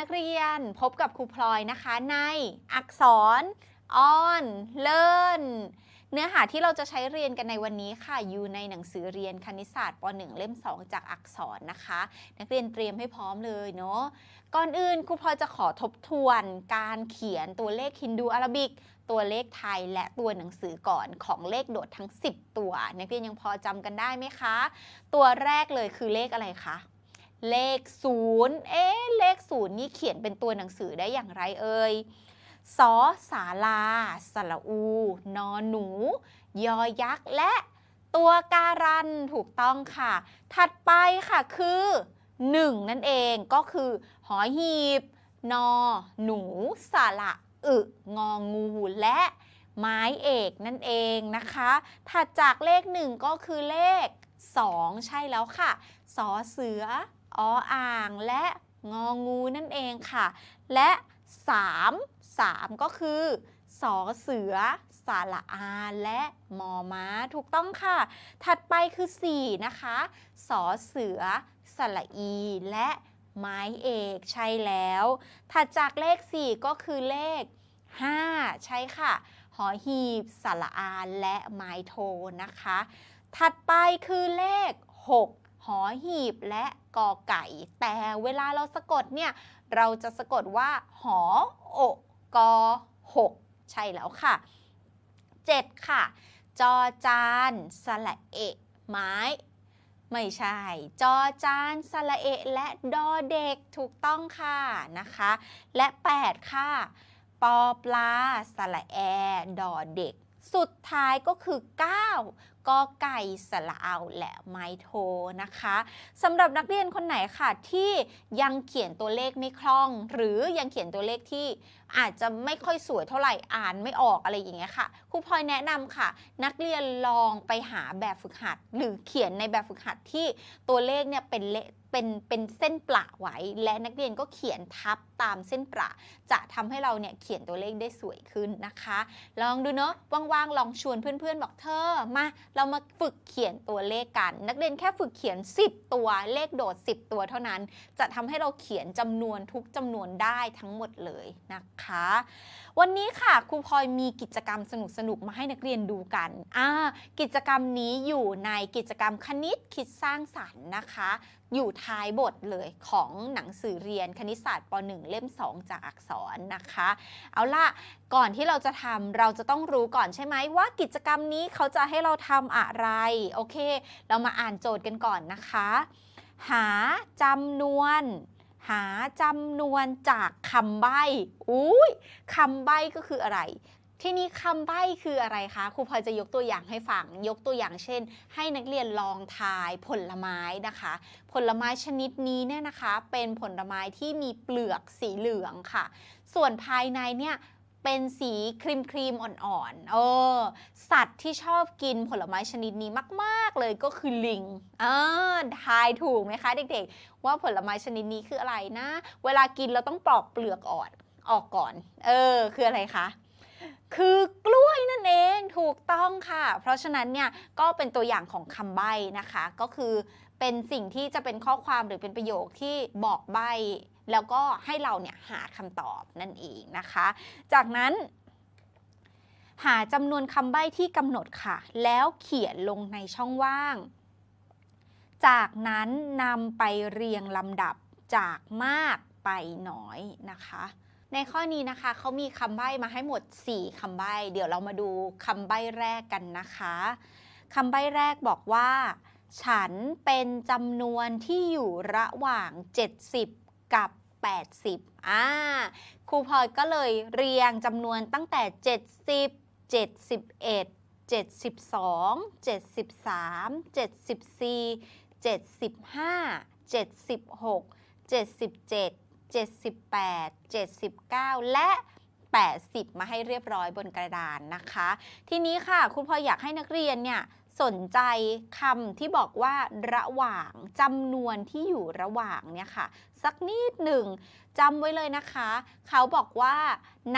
นักเรียนพบกับครูพลอยนะคะในอักษร on learn เนื้อหาที่เราจะใช้เรียนกันในวันนี้ค่ะ อยู่ในหนังสือเรียนคณิตศาสตร์ป .1 เล่ม 2 จากอักษรนะคะ นักเรียนเตรียมให้พร้อมเลยเนาะก่อนอื่นครูพลอยจะขอทบทวนการเขียนตัวเลขฮินดูอาราบิก ตัวเลขไทยและตัวหนังสือก่อนของเลขโดดทั้ง 10 ตัว นักเรียนยังพอจำกันได้ไหมคะ ตัวแรกเลยคือเลขอะไรคะ เลขศูนย์เอ๊ะเลขศูนย์นี่เขียนเป็นตัวหนังสือได้อย่างไรเอ่ยสอสาลาสระอู นอหนู ยอยักษ์ และตัวการันถูกต้องค่ะ ถัดไปค่ะคือ 1 นั่นเองก็คือ หอหีบ นอ หนู สระอึงองูและไม้เอกนั่นเองนะคะ ถัดจากเลข 1 ก็คือเลข 2 ใช่แล้วค่ะ สอเสือ ออ่างและงองูนั่นเองค่ะ และ 3 3 ก็คือสอเสือ สาระอา และมอม้า ถูกต้องค่ะ ถัดไปคือ 4 นะคะสอเสือ สระอี และไม้เอกใช่แล้ว ถัดจากเลข 4 ก็คือเลข 5 ใช่ค่ะ หอหีบ สระอา และไม้โทนะคะ ถัดไปคือเลข 6 หอหีบและกอไก่ แต่เวลาเราสะกดเนี่ย เราจะสะกดว่า หอโอกอ6ใช่แล้วค่ะ 7 ค่ะ จอจานสระเอะไม้ไม่ใช่ จอจานสระเอะและดอเด็กถูกต้องค่ะนะคะ และ 8 ค่ะ ปอปลาสระแอ ดอเด็ก สุดท้ายก็คือ 9กอไก่สระเอาและไม้โทนะคะสำหรับนักเรียนคนไหนค่ะที่ยังเขียนตัวเลขไม่คล่อง หรือยังเขียนตัวเลขที่อาจจะไม่ค่อยสวยเท่าไหร่อ่านไม่ออกอะไรอย่างเงี้ยค่ะครูพลอยแนะนำค่ะ นักเรียนลองไปหาแบบฝึกหัด หรือเขียนในแบบฝึกหัดที่ตัวเลขเนี่ยเป็นเลเป็นเป็นเส้นประไว้ และนักเรียนก็เขียนทับตามเส้นประ จะทำให้เราเนี่ยเขียนตัวเลขได้สวยขึ้นนะคะ ลองดูเนาะว่างๆลองชวนเพื่อนๆบอกเธอมาเรามาฝึกเขียนตัวเลขกัน นักเรียนแค่ฝึกเขียน 10 ตัวเลขโดด 10 ตัวเท่านั้น จะทำให้เราเขียนจำนวนทุกจำนวนได้ทั้งหมดเลยนะคะ วันนี้ค่ะครูพลอยมีกิจกรรมสนุกๆมาให้นักเรียนดูกันอ่ากิจกรรมนี้อยู่ในกิจกรรมคณิตคิดสร้างสรรค์นะคะ อยู่ท้ายบทเลยของหนังสือเรียนคณิตศาสตร์ป .1 เล่ม 2 จากอักษรนะคะ เอาล่ะ ก่อนที่เราจะทำเราจะต้องรู้ก่อนใช่ไหมว่ากิจกรรมนี้เขาจะให้เราทำอะไร โอเค เรามาอ่านโจทย์กันก่อนนะคะ หาจำนวนหาจำนวนจากคำใบ้อุ้ยคำใบ้ก็คืออะไร ที่นี้คำใบ้คืออะไรคะครูพลอยจะยกตัวอย่างให้ฟังยกตัวอย่างเช่น ให้นักเรียนลองทายผลไม้นะคะ ผลไม้ชนิดนี้เนี่ยนะคะ เป็นผลไม้ที่มีเปลือกสีเหลืองค่ะ ส่วนภายในเนี่ยเป็นสีครีมครีมอ่อนๆ เออ สัตว์ที่ชอบกินผลไม้ชนิดนี้มาก ๆ เลยก็คือลิง เออ ทายถูกไหมคะเด็กๆ ว่าผลไม้ชนิดนี้คืออะไรนะ เวลากินเราต้องปลอกเปลือกอ่อนออกก่อน เออ คืออะไรคะ คือกล้วยนั่นเองถูกต้องค่ะ เพราะฉะนั้นเนี่ยก็เป็นตัวอย่างของคำใบ้นะคะ ก็คือเป็นสิ่งที่จะเป็นข้อความหรือเป็นประโยคที่บอกใบ้แล้วก็ให้เราเนี่ยหาคำตอบนั่นเองนะคะ จากนั้น หาจำนวนคำใบ้ที่กำหนดค่ะ แล้วเขียนลงในช่องว่าง จากนั้นนำไปเรียงลำดับจากมากไปน้อยนะคะ ในข้อนี้นะคะเขามีคำใบ้มาให้หมด 4คำใบ้ เดี๋ยวเรามาดูคำใบ้แรกกันนะคะคำใบ้แรกบอกว่า ฉันเป็นจำนวนที่อยู่ระหว่าง 70 กับ 80อ่าครูพลอยก็เลยเรียงจำนวนตั้งแต่ 70 71 72 73 74 75 76 77 78 79 และ 80 มาให้เรียบร้อยบนกระดานนะคะ ทีนี้ค่ะ คุณพลออยากให้นักเรียนเนี่ยสนใจคำที่บอกว่าระหว่างจำนวนที่อยู่ระหว่างเนี่ยค่ะ สักนิดหนึ่งจำไว้เลยนะคะ เขาบอกว่า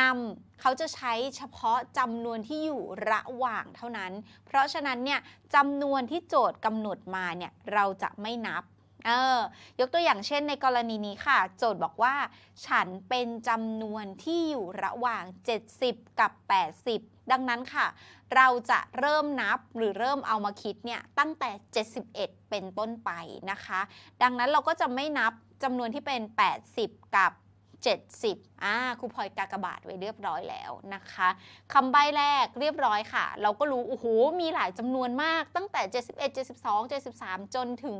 นำเขาจะใช้เฉพาะจำนวนที่อยู่ระหว่างเท่านั้น เพราะฉะนั้นเนี่ยจำนวนที่โจทย์กำหนดมาเนี่ยเราจะไม่นับ เออยกตัวอย่างเช่นในกรณีนี้ค่ะ โจทย์บอกว่า ฉันเป็นจำนวนที่อยู่ระหว่าง 70 กับ 80 ดังนั้นค่ะ เราจะเริ่มนับหรือเริ่มเอามาคิดเนี่ยตั้งแต่ 71 เป็นต้นไปนะคะ ดังนั้นเราก็จะไม่นับจำนวนที่เป็น 80 กับ 70อ่าครูพลอยกากบาทไว้เรียบร้อยแล้วนะคะคำใบ้แรกเรียบร้อยค่ะ เราก็รู้ โอ้โห มีหลายจำนวนมากตั้งแต่ 71 72 73 จนถึง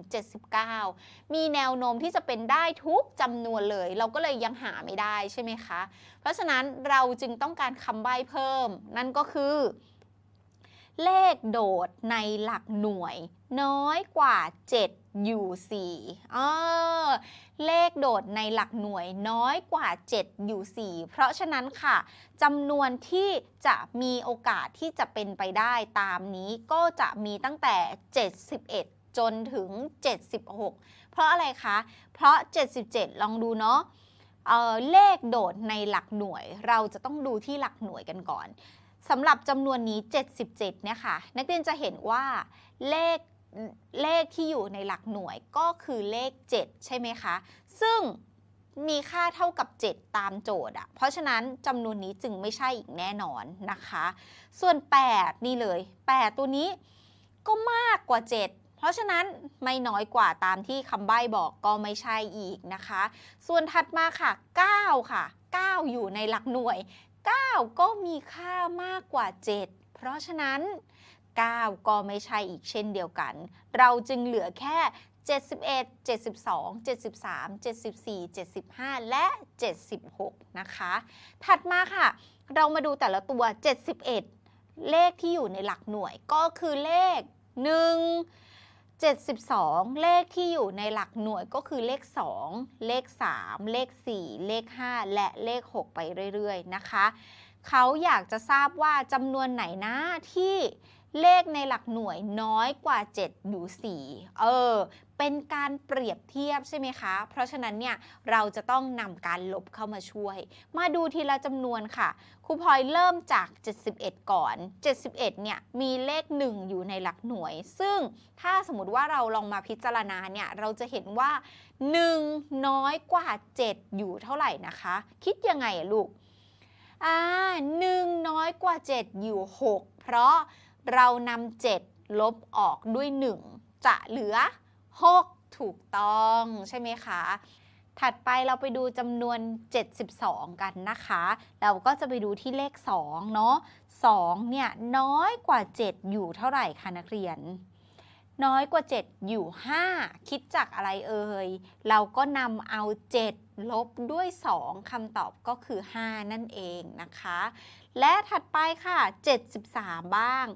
79 มีแนวโน้มที่จะเป็นได้ทุกจำนวนเลย เราก็เลยยังหาไม่ได้ใช่ไหมคะ เพราะฉะนั้นเราจึงต้องการคำใบ้เพิ่ม นั่นก็คือเลขโดดในหลักหน่วย น้อยกว่า 7 อยู่4เออ เลขโดดในหลักหน่วยน้อยกว่า 7 อยู่ 4 เพราะฉะนั้นค่ะจำนวนที่จะมีโอกาสที่จะเป็นไปได้ตามนี้ก็จะมีตั้งแต่ 71 จนถึง 76 เพราะอะไรคะ เพราะ 77 ลองดูเนาะเเลขโดดในหลักหน่วย เราจะต้องดูที่หลักหน่วยกันก่อนสำหรับจำนวนนี้ 77เนี่ยค่ะ นักเรียนจะเห็นว่าเลข เลขที่อยู่ในหลักหน่วยก็คือเลข 7 ใช่ไหมคะ ซึ่งมีค่าเท่ากับ 7 ตามโจทย์อะเพราะฉะนั้นจำนวนนี้จึงไม่ใช่อีกแน่นอนนะคะ ส่วน 8 นี่เลย 8 ตัวนี้ก็มากกว่า 7 เพราะฉะนั้นไม่น้อยกว่าตามที่คำใบ้บอกก็ไม่ใช่อีกนะคะ ส่วนถัดมาค่ะ 9 ค่ะ 9 อยู่ในหลักหน่วย 9 ก็มีค่ามากกว่า 7 เพราะฉะนั้น 9 ก็ไม่ใช่อีกเช่นเดียวกัน เราจึงเหลือแค่ 71 72 73 74 75 และ 76 นะคะ ถัดมาค่ะ เรามาดูแต่ละตัว 71 เลขที่อยู่ในหลักหน่วยก็คือเลข 1 72 เลขที่อยู่ในหลักหน่วยก็คือเลข 2 เลข 3 เลข 4 เลข 5 และเลข 6 ไปเรื่อย ๆ นะคะ เขาอยากจะทราบว่าจำนวนไหนนะที่ เลขในหลักหน่วยน้อยกว่า 7 อยู่ 4 เออ เป็นการเปรียบเทียบใช่ไหมคะ เพราะฉะนั้นเนี่ยเราจะต้องนำการลบเข้ามาช่วย มาดูทีละจำนวนค่ะครูพลอยเริ่มจาก 71 ก่อน 71 เนี่ยมีเลข 1 อยู่ในหลักหน่วย ซึ่งถ้าสมมติว่าเราลองมาพิจารณาเนี่ยเราจะเห็นว่า 1 น้อยกว่า 7 อยู่เท่าไหร่นะคะ คิดยังไงลูก อ่าหนึ่งน้อยกว่า 7 อยู่ 6 เพราะ เรานำ7ลบออกด้วย 1 จะเหลือ 6 ถูกต้องใช่ไหมคะ ถัดไปเราไปดูจำนวน 72 กันนะคะ เราก็จะไปดูที่เลข 2 เนาะ2เนี่ยน้อยกว่า 7 อยู่เท่าไหร่คะนักเรียน น้อยกว่า 7 อยู่ 5 คิดจากอะไรเอ่ย เราก็นำเอา 7 ลบด้วย 2คำตอบก็คือ 5 นั่นเองนะคะ และถัดไปค่ะ 73 บ้าง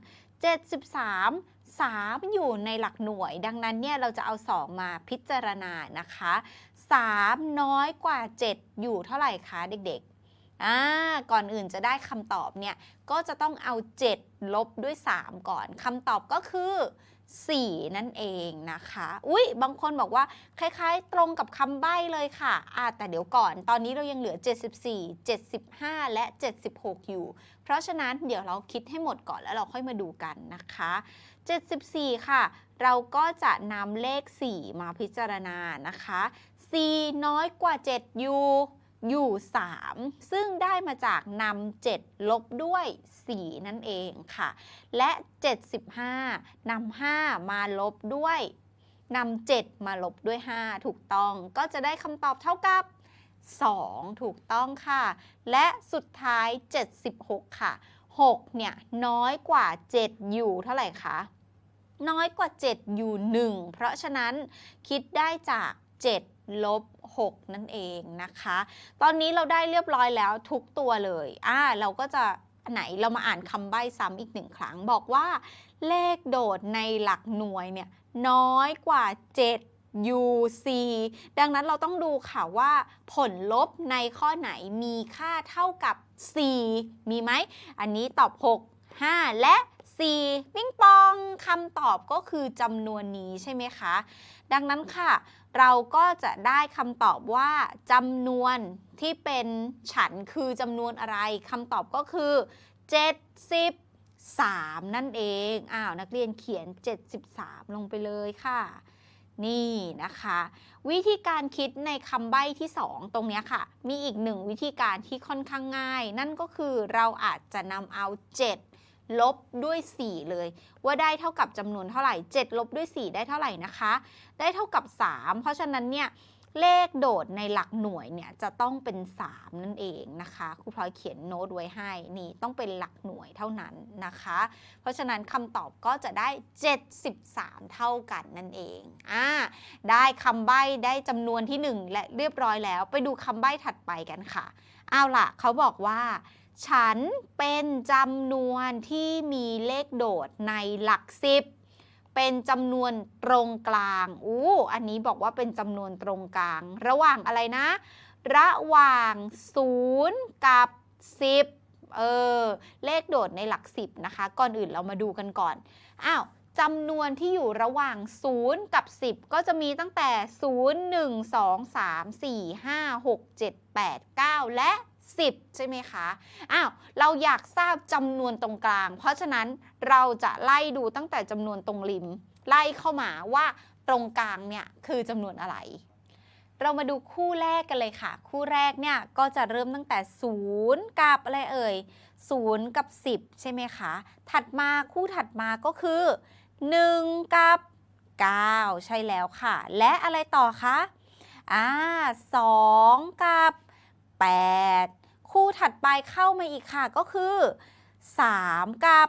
73 3 อยู่ในหลักหน่วย ดังนั้นเนี่ยเราจะเอา 2 มาพิจารณานะคะ 3 น้อยกว่า 7 อยู่เท่าไหร่คะเด็กๆ อ่าก่อนอื่นจะได้คำตอบเนี่ยก็จะต้องเอา 7 ลบด้วย 3 ก่อนคำตอบก็คือ 4 นั่นเองนะคะ อุ๊ย บางคนบอกว่าคล้ายๆ ตรงกับคำใบ้เลยค่ะอ่าแต่เดี๋ยวก่อนตอนนี้เรายังเหลือ 74 75 และ 76 อยู่ เพราะฉะนั้นเดี๋ยวเราคิดให้หมดก่อนแล้วเราค่อยมาดูกันนะคะ 74 ค่ะ เราก็จะนำเลข 4 มาพิจารณานะคะ 4 น้อยกว่า 7 อยู่ อยู่ 3 ซึ่งได้มาจากนำ7 ลบด้วย 4 นั่นเองค่ะ และ 75นำ5มาลบด้วยนำ7มาลบด้วย 5 ถูกต้องก็จะได้คำตอบเท่ากับ 2 ถูกต้องค่ะ และสุดท้าย 76 ค่ะ 6 เนี่ย น้อยกว่า 7 อยู่เท่าไหร่คะน้อยกว่า 7 อยู่ 1 เพราะฉะนั้นคิดได้จาก 7 ลบ 6 นั่นเองนะคะ ตอนนี้เราได้เรียบร้อยแล้วทุกตัวเลยอ่าเราก็จะไหนเรามาอ่านคำใบ้ซ้ำอีกหนึ่งครั้ง บอกว่า เลขโดดในหลักหน่วยเนี่ยน้อยกว่า 7 UC ดังนั้นเราต้องดูค่ะว่าผลลบในข้อไหนมีค่าเท่ากับ 4 มีไหม อันนี้ตอบ 6 5 และ 4 ปิ้งปองคำตอบก็คือจำนวนนี้ใช่ไหมคะ ดังนั้นค่ะ เราก็จะได้คำตอบว่าจำนวนที่เป็นฉันคือจำนวนอะไรคำตอบก็คือ 73 นั่นเองอ้าวนักเรียนเขียน 73 ลงไปเลยค่ะ นี่นะคะ วิธีการคิดในคำใบ้ที่ 2 ตรงนี้ค่ะ มีอีกหนึ่งวิธีการที่ค่อนข้างง่าย นั่นก็คือเราอาจจะนำเอา 7 ลบด้วย 4 เลย ว่าได้เท่ากับจำนวนเท่าไหร่ 7 ลบด้วย 4 ได้เท่าไหร่นะคะ ได้เท่ากับ 3 เพราะฉะนั้นเนี่ยเลขโดดในหลักหน่วยเนี่ยจะต้องเป็น 3 นั่นเองนะคะครูพลอยเขียนโน้ตไว้ให้นี่ต้องเป็นหลักหน่วยเท่านั้นนะคะ เพราะฉะนั้นคำตอบก็จะได้ 73 เท่ากันนั่นเองอ่าได้คำใบ้ได้จำนวนที่ 1 และเรียบร้อยแล้ว ไปดูคำใบ้ถัดไปกันค่ะเอาล่ะเขาบอกว่า ฉันเป็นจำนวนที่มีเลขโดดในหลักสิบเป็นจำนวนตรงกลาง อู้ อันนี้บอกว่าเป็นจำนวนตรงกลาง ระหว่างอะไรนะ ระหว่าง 0 กับ 10 เออ เลขโดดในหลัก 10 นะคะ ก่อนอื่นเรามาดูกันก่อน อ้าวจำนวนที่อยู่ระหว่าง 0 กับ 10 ก็จะมีตั้งแต่ 0 1 2 3 4 5 6 7 8 9 และ 10 ใช่ไหมคะอ้าวเราอยากทราบจำนวนตรงกลาง เพราะฉะนั้นเราจะไล่ดูตั้งแต่จำนวนตรงริม ไล่เข้ามาว่าตรงกลางเนี่ยคือจำนวนอะไร เรามาดูคู่แรกกันเลยค่ะ คู่แรกเนี่ยก็จะเริ่มตั้งแต่ 0 กับอะไรเอ่ย0 กับ 10 ใช่ไหมคะ ถัดมาคู่ถัดมาก็คือ 1 กับ 9 ใช่แล้วค่ะ และอะไรต่อคะอ่า2กับ 8 คู่ถัดไปเข้ามาอีกค่ะก็คือ 3 กับ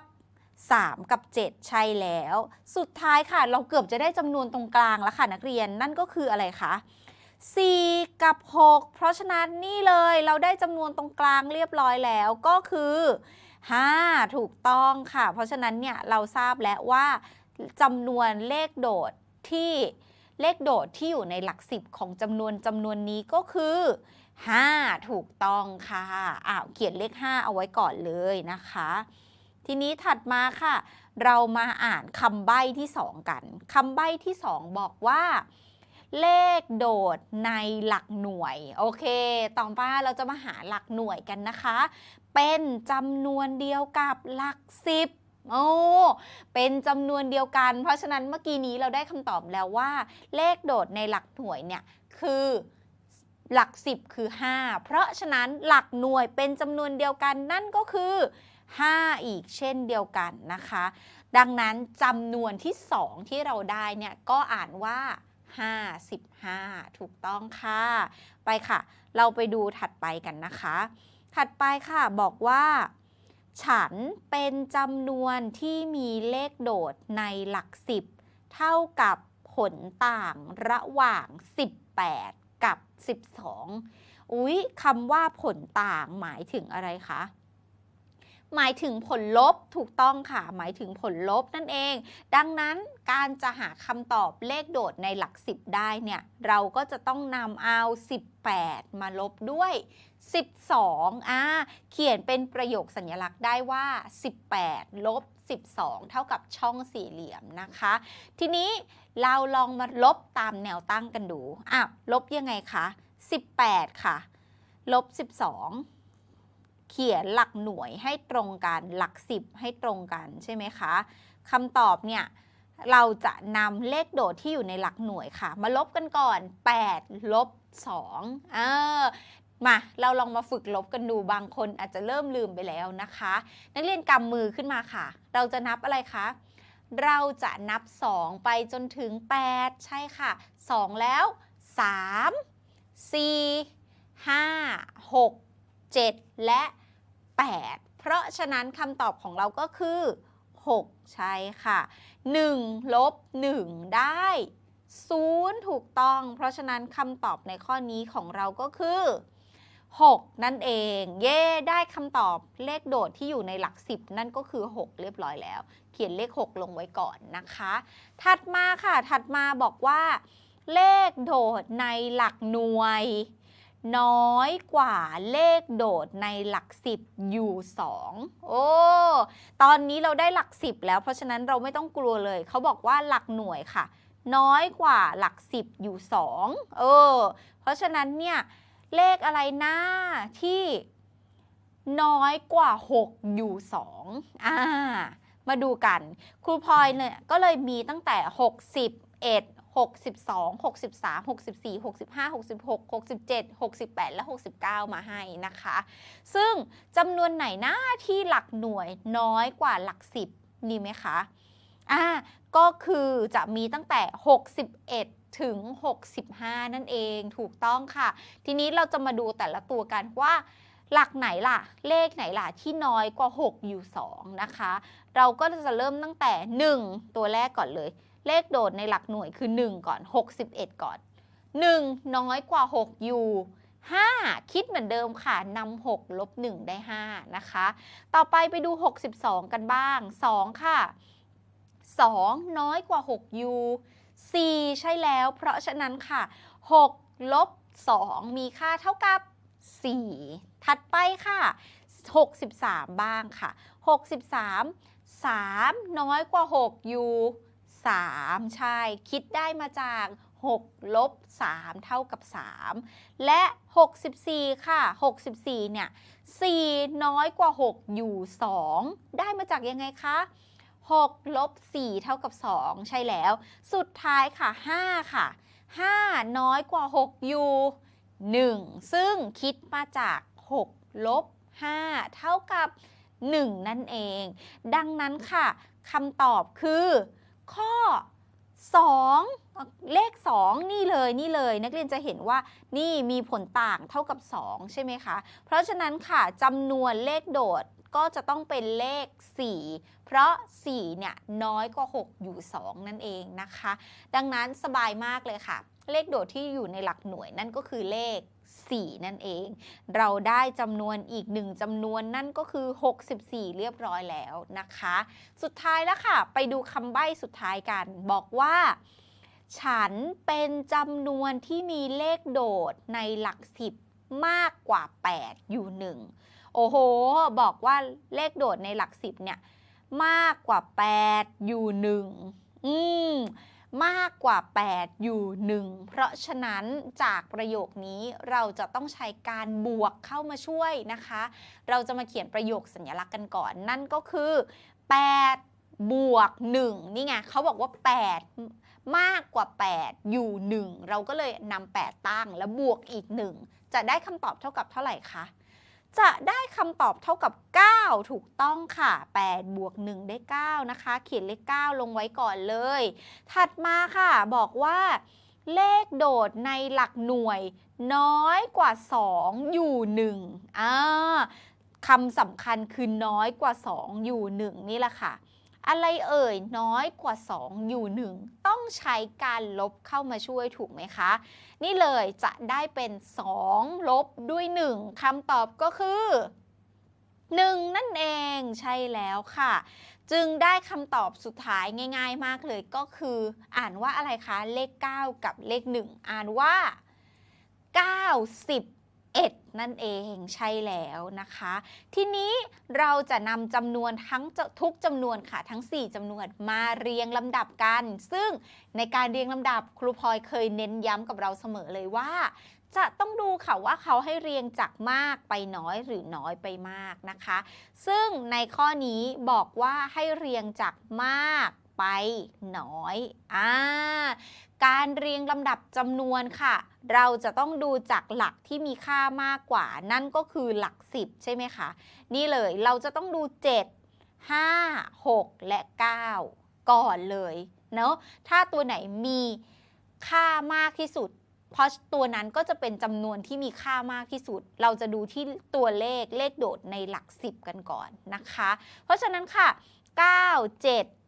3 กับ 7 ใช่แล้ว สุดท้ายค่ะ เราเกือบจะได้จำนวนตรงกลางแล้วค่ะนักเรียนนั่นก็คืออะไรคะ4 กับ 6 เพราะฉะนั้นนี่เลยเราได้จำนวนตรงกลางเรียบร้อยแล้วก็คือ 5 ถูกต้องค่ะ เพราะฉะนั้นเนี่ยเราทราบแล้วว่าจำนวนเลขโดดที่เลขโดดที่อยู่ในหลักสิบของจำนวนจำนวนนี้ก็คือ 5 ถูกต้องค่ะอ้าวเขียนเลข 5 เอาไว้ก่อนเลยนะคะ ทีนี้ถัดมาค่ะ เรามาอ่านคำใบ้ที่ 2 กันคำใบ้ที่ 2 บอกว่า เลขโดดในหลักหน่วย โอเค ต่อมาเราจะมาหาหลักหน่วยกันนะคะ เป็นจำนวนเดียวกับหลักสิบโอ้ เป็นจำนวนเดียวกัน เพราะฉะนั้นเมื่อกี้นี้เราได้คำตอบแล้วว่า เลขโดดในหลักหน่วยเนี่ยคือ หลัก 10 คือ 5 เพราะฉะนั้นหลักหน่วยเป็นจำนวนเดียวกันนั่นก็คือ 5 อีกเช่นเดียวกันนะคะ ดังนั้นจำนวนที่ 2 ที่เราได้เนี่ยก็อ่านว่า 55 ถูกต้องค่ะ ไปค่ะ เราไปดูถัดไปกันนะคะ ถัดไปค่ะบอกว่า ฉันเป็นจำนวนที่มีเลขโดดในหลัก 10 เท่ากับผลต่างระหว่าง 18 กับ 12 อุ๊ยคำว่าผลต่างหมายถึงอะไรคะหมายถึงผลลบถูกต้องค่ะ หมายถึงผลลบนั่นเอง ดังนั้นการจะหาคำตอบเลขโดดในหลัก 10 ได้เนี่ย เราก็จะต้องนำเอา 18 มาลบด้วย 12อ่าเขียนเป็นประโยคสัญลักษณ์ได้ว่า 18 ลบ 12 เท่ากับช่องสี่เหลี่ยมนะคะ ทีนี้เราลองมาลบตามแนวตั้งกันดูอะลบยังไงคะ18 ค่ะ ลบ 12 เขียนหลักหน่วยให้ตรงกัน หลัก 10 ให้ตรงกันใช่ไหมคะคำตอบเนี่ยเราจะนำเลขโดดที่อยู่ในหลักหน่วยค่ะ มาลบกันก่อน 8 ลบ2เออ มาเราลองมาฝึกลบกันดูบางคนอาจจะเริ่มลืมไปแล้วนะคะ นักเรียนกำมือขึ้นมาค่ะ เราจะนับอะไรคะเราจะนับ 2 ไปจนถึง 8 ใช่ค่ะ 2 แล้ว 3 4 5 6 7 และ 8 เพราะฉะนั้นคำตอบของเราก็คือ 6 ใช่ค่ะ 1 ลบ 1 ได้0ถูกต้อง เพราะฉะนั้นคำตอบในข้อนี้ของเราก็คือ 6 นั่นเอง เย่ได้คำตอบเลขโดดที่อยู่ในหลัก 10 นั่นก็คือ 6 เรียบร้อยแล้ว เขียนเลข 6 ลงไว้ก่อนนะคะ ถัดมาค่ะ ถัดมาบอกว่า เลขโดดในหลักหน่วย น้อยกว่าเลขโดดในหลัก 10 อยู่ 2 โอ้ ตอนนี้เราได้หลัก 10 แล้ว เพราะฉะนั้นเราไม่ต้องกลัวเลย เขาบอกว่าหลักหน่วยค่ะ น้อยกว่าหลัก 10 อยู่ 2 เออ เพราะฉะนั้นเนี่ย เลขอะไรหนะที่น้อยกว่า 6 อยู่ 2 อ่า มาดูกัน ครูพลอยเนี่ยก็เลยมีตั้งแต่ 61 62 63 64 65 66 67 68 และ 69 มาให้นะคะ ซึ่งจำนวนไหนหน้าที่หลักหน่วยน้อยกว่าหลัก 10 นี่ไหมคะ อ่า ก็คือจะมีตั้งแต่ 61 ถึง 65 นั่นเองถูกต้องค่ะ ทีนี้เราจะมาดูแต่ละตัวกันว่าหลักไหนล่ะ เลขไหนล่ะที่น้อยกว่า 6 อยู่ 2 นะคะ เราก็จะเริ่มตั้งแต่ 1 ตัวแรกก่อนเลย เลขโดดในหลักหน่วยคือ 1 ก่อน 61 ก่อน 1 น้อยกว่า 6 อยู่ 5 คิดเหมือนเดิมค่ะนำ6ลบ 1 ได้ 5 นะคะ ต่อไปไปดู 62 กันบ้าง 2 ค่ะ 2 น้อยกว่า 6 อยู่ 4 ใช่แล้ว เพราะฉะนั้นค่ะ 6 ลบ 2 มีค่าเท่ากับ 4 ถัดไปค่ะ 63 บ้างค่ะ 63 3 น้อยกว่า 6 อยู่ 3 ใช่ คิดได้มาจาก6ลบ3เท่ากับ 3 และ 64 ค่ะ 64 เนี่ย 4 น้อยกว่า 6 อยู่ 2 ได้มาจากยังไงคะ 6 ลบ 4 เท่ากับ 2 ใช่แล้ว สุดท้ายค่ะ 5 ค่ะ 5 น้อยกว่า 6 อยู่ 1 ซึ่งคิดมาจาก 6 ลบ 5 เท่ากับ 1 นั่นเอง ดังนั้นค่ะคำตอบคือ ข้อ 2 เลข 2 นี่เลยนี่เลย นักเรียนจะเห็นว่านี่มีผลต่างเท่ากับ 2 ใช่ไหมคะ เพราะฉะนั้นค่ะจำนวนเลขโดด ก็จะต้องเป็นเลข 4 เพราะ 4 เนี่ยน้อยกว่า 6 อยู่ 2 นั่นเองนะคะ ดังนั้นสบายมากเลยค่ะ เลขโดดที่อยู่ในหลักหน่วยนั่นก็คือเลข 4 นั่นเอง เราได้จำนวนอีกหนึ่งจำนวนนั่นก็คือ 64 เรียบร้อยแล้วนะคะ สุดท้ายแล้วค่ะ ไปดูคำใบ้สุดท้ายกัน บอกว่า ฉันเป็นจำนวนที่มีเลขโดดในหลัก 10 มากกว่า 8 อยู่ 1 โอ้โห บอกว่าเลขโดดในหลัก10เนี่ยมากกว่า 8 อยู่1อืมมากกว่า 8 อยู่ 1 เพราะฉะนั้นจากประโยคนี้เราจะต้องใช้การบวกเข้ามาช่วยนะคะ เราจะมาเขียนประโยคสัญลักษณ์กันก่อน นั่นก็คือ 8 บวก 1 นี่ไงเขาบอกว่า 8 มากกว่า 8 อยู่ 1 เราก็เลยนำ8ตั้งแล้วบวกอีก 1 จะได้คำตอบเท่ากับเท่าไหร่คะ จะได้คำตอบเท่ากับ 9 ถูกต้องค่ะ 8 บวก 1 ได้ 9 นะคะ เขียนเลข 9 ลงไว้ก่อนเลย ถัดมาค่ะ บอกว่า เลขโดดในหลักหน่วย น้อยกว่า 2 อยู่1อ่าคำสำคัญคือน้อยกว่า 2 อยู่ 1 นี่แหละค่ะ อะไรเอ่ยน้อยกว่า 2 อยู่ 1 ต้องใช้การลบเข้ามาช่วยถูกไหมคะ นี่เลยจะได้เป็น 2 ลบด้วย 1คำตอบก็คือ 1 นั่นเองใช่แล้วค่ะ จึงได้คำตอบสุดท้ายง่าย ๆ มากเลยก็คือ อ่านว่าอะไรคะ เลข 9 กับเลข 1 อ่านว่า 1 นั่นเองใช่แล้วนะคะ ทีนี้เราจะนำจำนวนทั้งทุกจำนวนค่ะทั้ง 4จำนวนมาเรียงลำดับกัน ซึ่งในการเรียงลำดับครูพลอยเคยเน้นย้ำกับเราเสมอเลยว่าจะต้องดูค่ะว่าเขาให้เรียงจากมากไปน้อยหรือน้อยไปมากนะคะ ซึ่งในข้อนี้บอกว่าให้เรียงจากมาก ไปน้อยอ่าการเรียงลำดับจำนวนค่ะ เราจะต้องดูจากหลักที่มีค่ามากกว่า นั่นก็คือหลัก 10 ใช่ไหมคะ นี่เลยเราจะต้องดู 7 5 6 และ 9 ก่อนเลยเนาะถ้าตัวไหนมีค่ามากที่สุด เพราะตัวนั้นก็จะเป็นจำนวนที่มีค่ามากที่สุด เราจะดูที่ตัวเลขเลขโดดในหลัก 10 กันก่อนนะคะ เพราะฉะนั้นค่ะ 9 7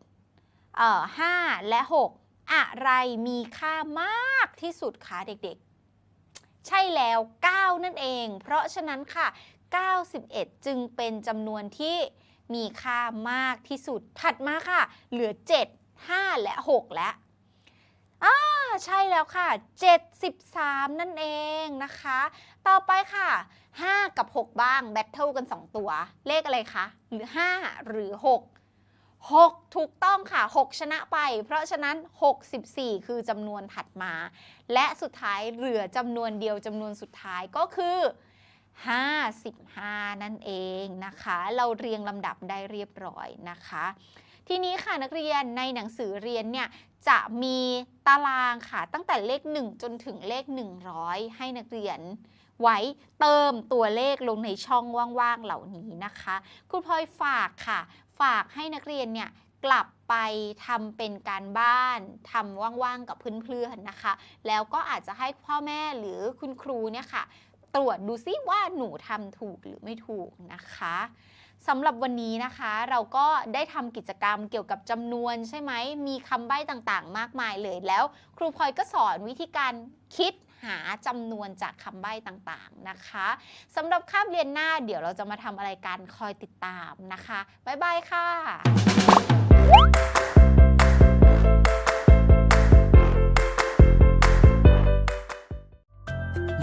เอ่อ5และ 6 อะไรมีค่ามากที่สุดคะเด็กๆ ใช่แล้ว 9 นั่นเอง เพราะฉะนั้นค่ะ 91 จึงเป็นจำนวนที่มีค่ามากที่สุด ถัดมาค่ะ เหลือ 7 5 และ 6 แล้วอ่าใช่แล้วค่ะ 73 นั่นเองนะคะ ต่อไปค่ะ 5 กับ 6 บ้าง แบทเทิลกัน 2 ตัว เลขอะไรคะ หรือ 5 หรือ 6 6 ถูกต้องค่ะ 6 ชนะไป เพราะฉะนั้น 64 คือจำนวนถัดมา และสุดท้ายเหลือจำนวนเดียวจำนวนสุดท้ายก็คือ 55 นั่นเองนะคะ เราเรียงลำดับได้เรียบร้อยนะคะ ทีนี้ค่ะนักเรียนในหนังสือเรียนเนี่ยจะมีตารางค่ะ ตั้งแต่เลข 1 จนถึงเลข 100 ให้นักเรียนไว้เติมตัวเลขลงในช่องว่างๆ เหล่านี้นะคะ คุณพลอยฝากค่ะ ฝากให้นักเรียนเนี่ยกลับไปทำเป็นการบ้านทำว่างๆกับเพื่อนๆนะคะ แล้วก็อาจจะให้พ่อแม่หรือคุณครูเนี่ยค่ะ ตรวจดูซิว่าหนูทำถูกหรือไม่ถูกนะคะ สำหรับวันนี้นะคะ เราก็ได้ทำกิจกรรมเกี่ยวกับจำนวนใช่ไหม มีคำใบ้ต่างๆ มากมายเลยแล้ว ครูพลอยก็สอนวิธีการคิดหาจำนวนจากคำใบ้ต่างๆนะคะสำหรับคาบเรียนหน้าเดี๋ยวเราจะมาทำอะไรกันคอยติดตามนะคะ บ๊ายบายค่ะ